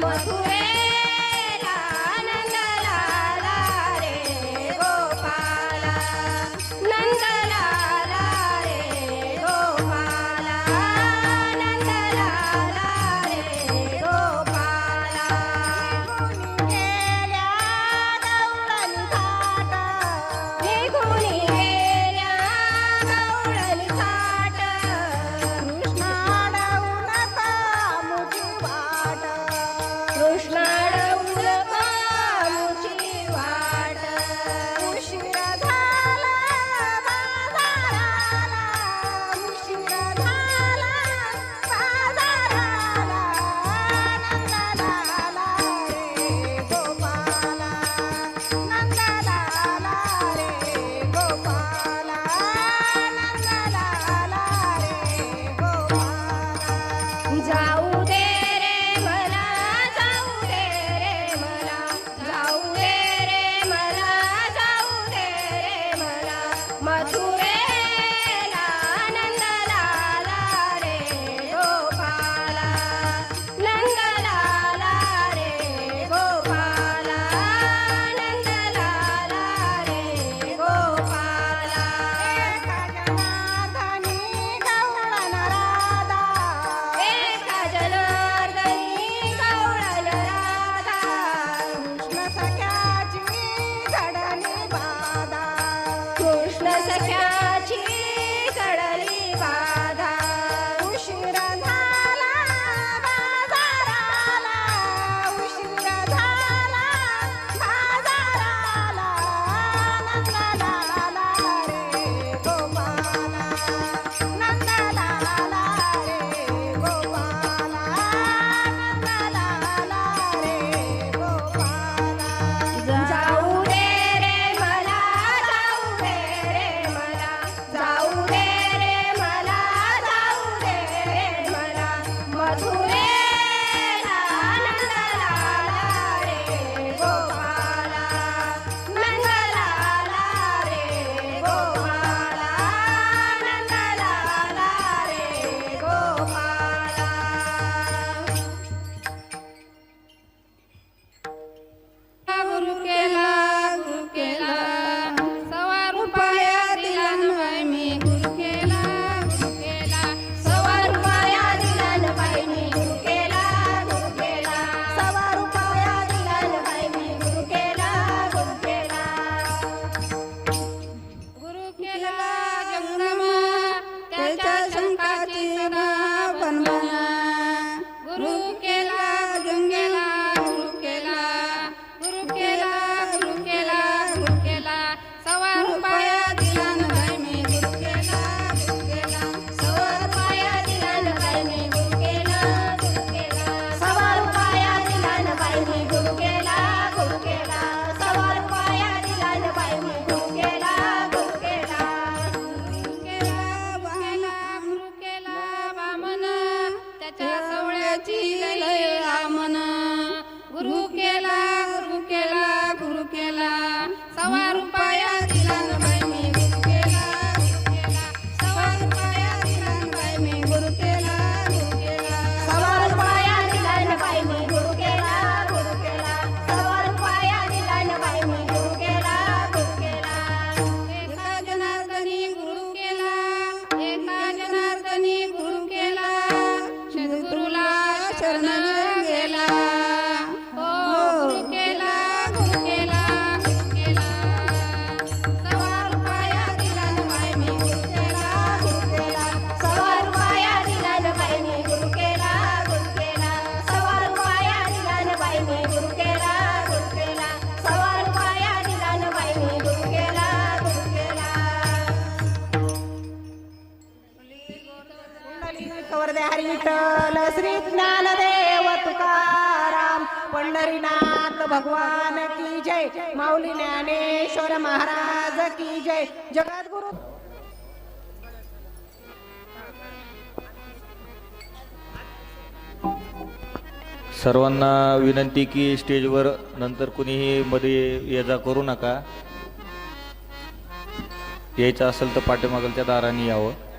What? Krishna little Pandharinath भगवान की जय. माऊली ज्ञानेश्वर महाराज की जय. जगद्गुरु सर्वांना विनंती की स्टेजवर नंतर कुणीही मध्ये ये जा करू नका. यायचं असेल तर पाठीमागलच्या दाराने यावं.